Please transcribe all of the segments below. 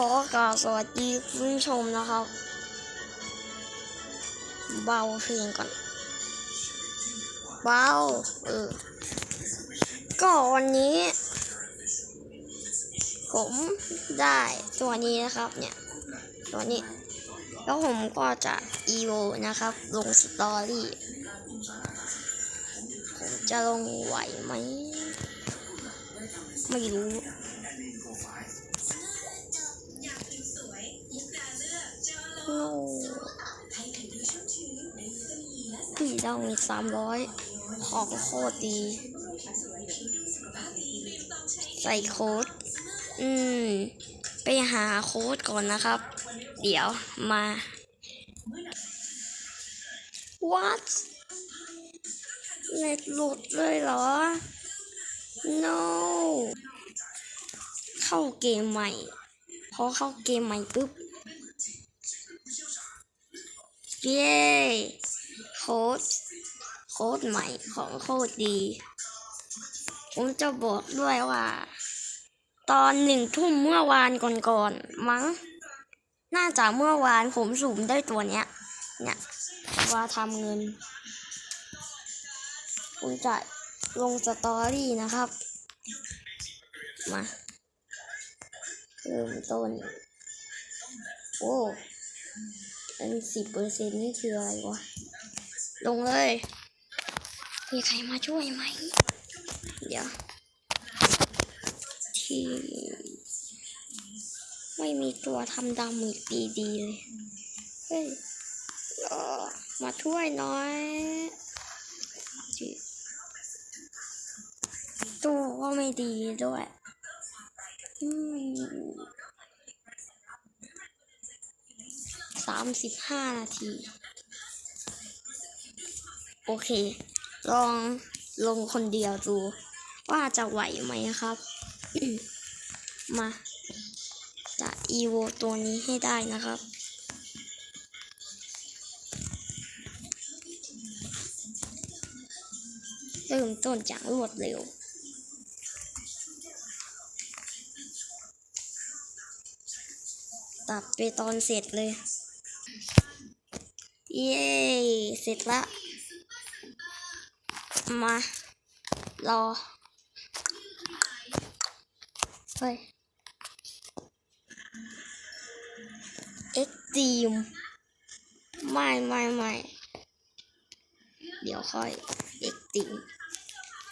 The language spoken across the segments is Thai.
ขอกล่าวสวัสดีคุณผู้ชมนะครับ เบาเพลงก่อน เบาเออ ก็วันนี้ ผมได้ตัวนี้นะครับเนี่ย ตัวนี้ แล้วผมก็จะอีโวนะครับ ลงสตอรี่ผมจะลงไหวไหม ไม่รู้ โน่พี่เรามีสามร้อยของโคตรดี ใส่โค้ด อืม ไปหาโค้ดก่อนนะครับ เดี๋ยวมา what เน็ตหลุดเลยเหรอ no เข้าเกมใหม่ พอเข้าเกมใหม่ปุ๊บ เย้โค้ดโค้ดใหม่ของโคตรดี ผมจะบอกด้วยว่า ตอนหนึ่งทุ่มเมื่อวานก่อนๆมั้ง น่าจะเมื่อวานผมสุ่มได้ตัวเนี้ย เนี่ยว่าทำเงิน ผมจะลงสตอรี่นะครับ มาเริ่มต้น โอ้ อันสิบเปอร์เซ็นต์นี่คืออะไรวะ ลงเลย มีใครมาช่วยไหม เดี๋ยว ที่ไม่มีตัวทำดามิกดีๆเลย เฮ้ยเออมาช่วยหน่อยจิตัวก็ไม่ดีด้วย อืม สามสิบห้านาที โอเค ลองลงคนเดียวดู ว่าจะไหวไหมครับ มา จะอีโวตัวนี้ให้ได้นะครับเริ่มต้นจากรวดเร็ว ตัดไปตอนเสร็จเลย เย้เสร็จละมารอเฮ้ยเอ็กซ์ตีมไม่ไม่ไม่เดี๋ยวค่อยเอ็กซ์ตีม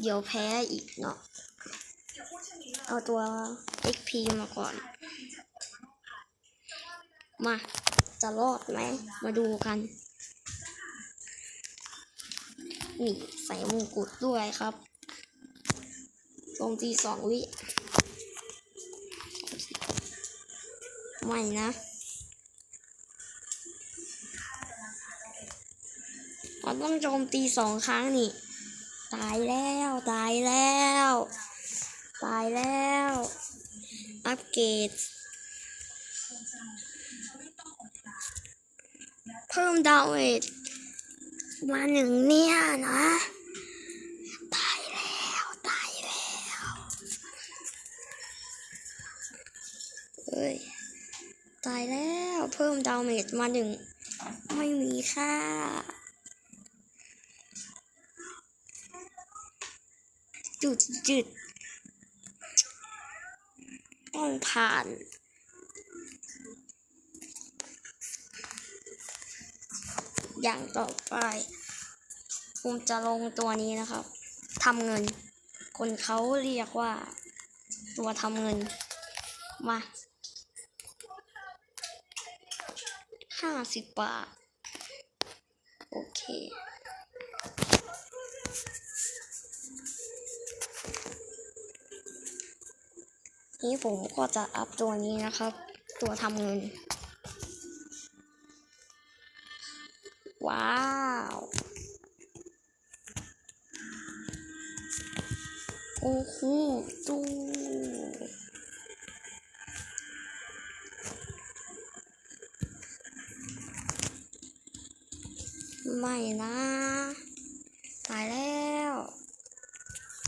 เดี๋ยวแพ้อีกเนาะเอาตัว XP มาก่อน มา จะรอดไหม มาดูกัน นี่ใส่มงกุฎด้วยครับโจมตีสองวิ ไม่นะมันต้องโจมตีสองครั้งนี่ ตายแล้ว ตายแล้ว ตายแล้ว อัปเกรดเพิ่มดาวเมจ มาหนึ่งเนี่ยนะตายแล้วตายแล้วเอ้ยตายแล้วเพิ่มดาวเมจมาหนึ่งไม่มีค่าจุดจุดต้องผ่าน อย่างต่อไปผมจะลงตัวนี้นะครับทำเงิน คนเขาเรียกว่า ตัวทำเงิน มาห้าสิบบาท โอเคนี่ผมก็จะอัพตัวนี้นะครับ ตัวทำเงิน ว้าวโอ้โหตู้ไม่นะตายแล้ว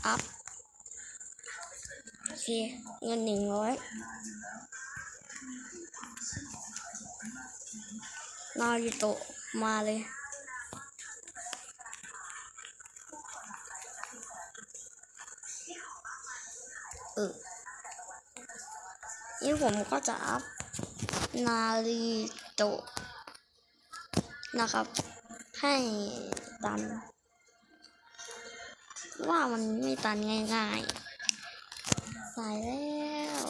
อัพโอเคเงินหนึ่งร้อย นาริโตะมาเลย เออนี่ผมก็จะอัพนาริโตะนะครับ ให้ตัน ว่ามันไม่ตันง่ายๆ สายแล้ว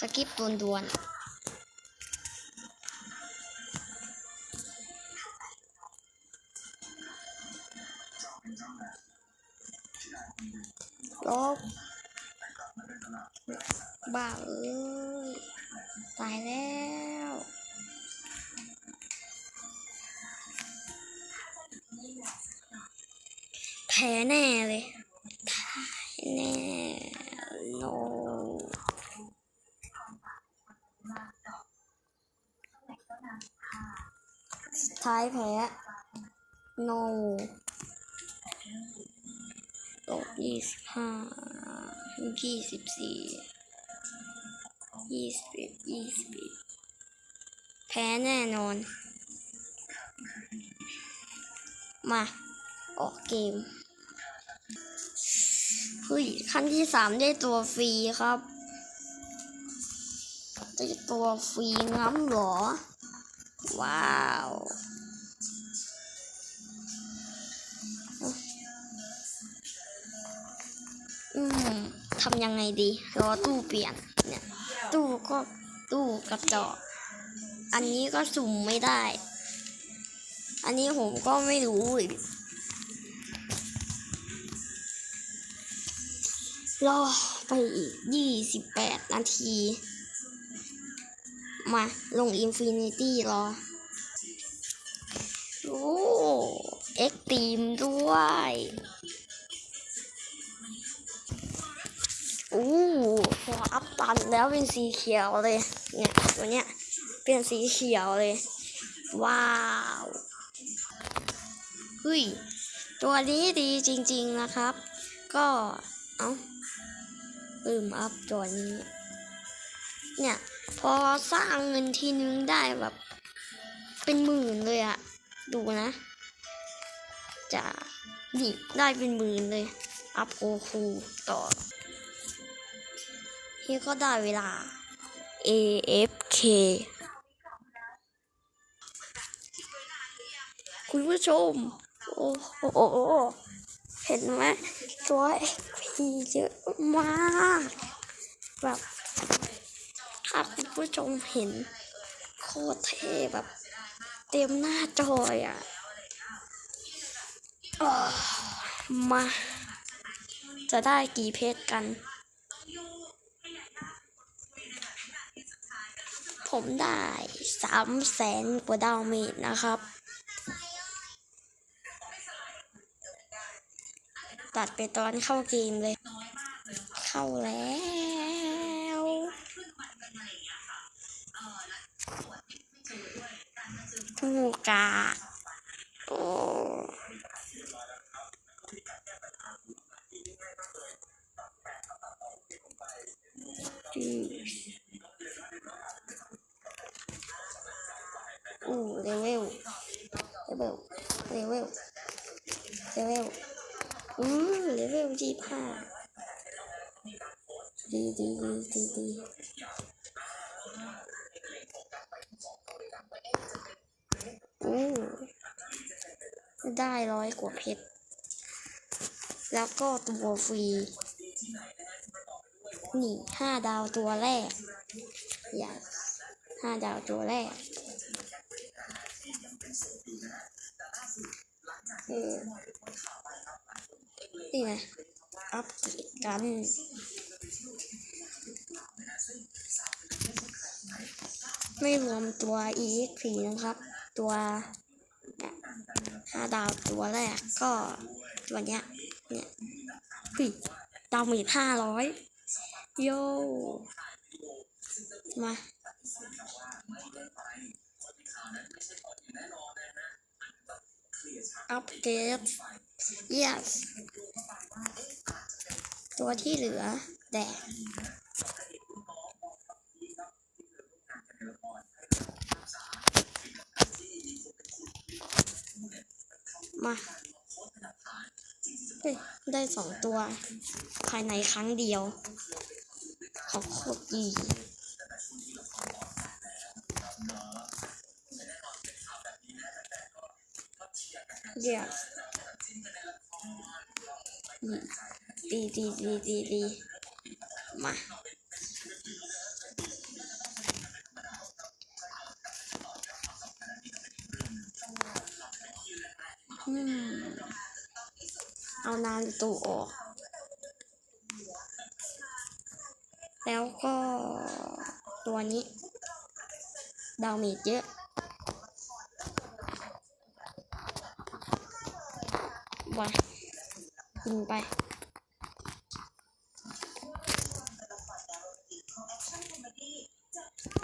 สกิปด่วน ลบบ้าเอ้ย ตายแล้วแพ้แน่เลยแพ้แน่ no ท้ายแพ้ no ลบ ยี่สิบห้ายี่สิบสี่ยี่สิบเอ็ดยี่สิบเอ็ดแพ้แน่นอน มา ออกเกมเฮ้ยขั้นที่สามได้ตัวฟรีครับ ได้ตัวฟรีงั้นเหรอ ว้าว ทำยังไงดีรอตู้เปลี่ยนเนี่ยตู้ก็ตู้กระจกอันนี้ก็สุ่มไม่ได้ อันนี้ผมก็ไม่รู้อีกรอไปอีกยี่สิบแปดนาที มาลงอินฟินิตี้รอ โอ้ เอ็กตีมด้วย อู้พออัพตันแล้วเป็นสีเขียวเลย เนี่ยตัวเนี้ยเป็นสีเขียวเลย ว้าวเฮ้ยตัวนี้ดีจริง ๆนะครับ ก็เอาลืมอัพตัวนี้ เนี่ย พอสร้างเงินทีนึงได้แบบ เป็นหมื่นเลยอะดูนะ จะนี่ได้เป็นหมื่นเลย อัพโกคูต่อ นี่ก็ได้เวลา AFK คุณผู้ชม โอ้โห เห็นไหมตัว XP เยอะมาก แบบ ถ้าคุณผู้ชมเห็น โคตรเท่แบบ เต็มหน้าจอยอะมา จะได้กี่เพชรกัน ผมได้สามแสนกว่าดาวเมจนะครับ ตัดไปตอนเข้าเกมเลย เข้าแล้วผู้กาโอ้จี อู้เลเวลเลเวลเลเวลเลเวลอืมเลเวลยี่ห้าดีดีดีดีดีอู้ได้ร้อยกว่าเพชร แล้วก็ตัวฟรี นี่ห้าดาวตัวแรก อย่าห้าดาวตัวแรก เออนี่ไงอัปเกรดกันไม่รวมตัว EXP นะครับ ตัวห้าดาวตัวแรกก็ตัวเนี้ย เนี่ยเฮ้ยดาวมจห้าร้อยโยมา update yes ตัวที่เหลือแดกมาได้สองตัว ภายในครั้งเดียว ขอโคตรดี เดี๋ยวดีดีดีดีดีมาอืมเอานารูโตะออก แล้วก็ตัวนี้ ดาวมจเยอะ วะกินไป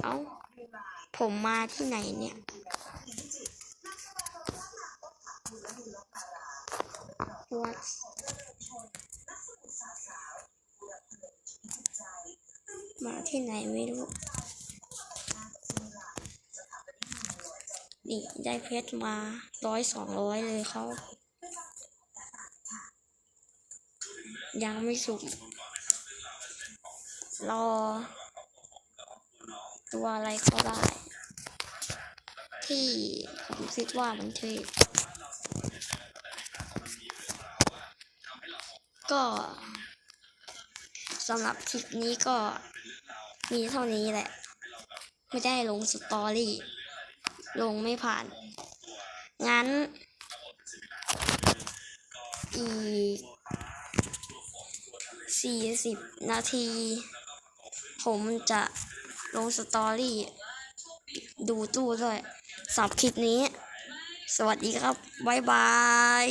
เอาผมมาที่ไหนเนี่ย What มาที่ไหนไม่รู้นี่ได้เพชรมาร้อยสองร้อยเลยเขา ยังไม่สุก รอ ตัวอะไรก็ได้ ที่ผมคิดว่ามันเท่ก็สำหรับคลิปนี้ก็มีเท่านี้แหละ ไม่ได้ลงสตอรี่ ลงไม่ผ่าน งั้น อีก สี่สิบนาที ผมจะลงสตอรี่ ดูตู้ด้วยสำหรับคลิปนี้ สวัสดีครับ บ๊ายบาย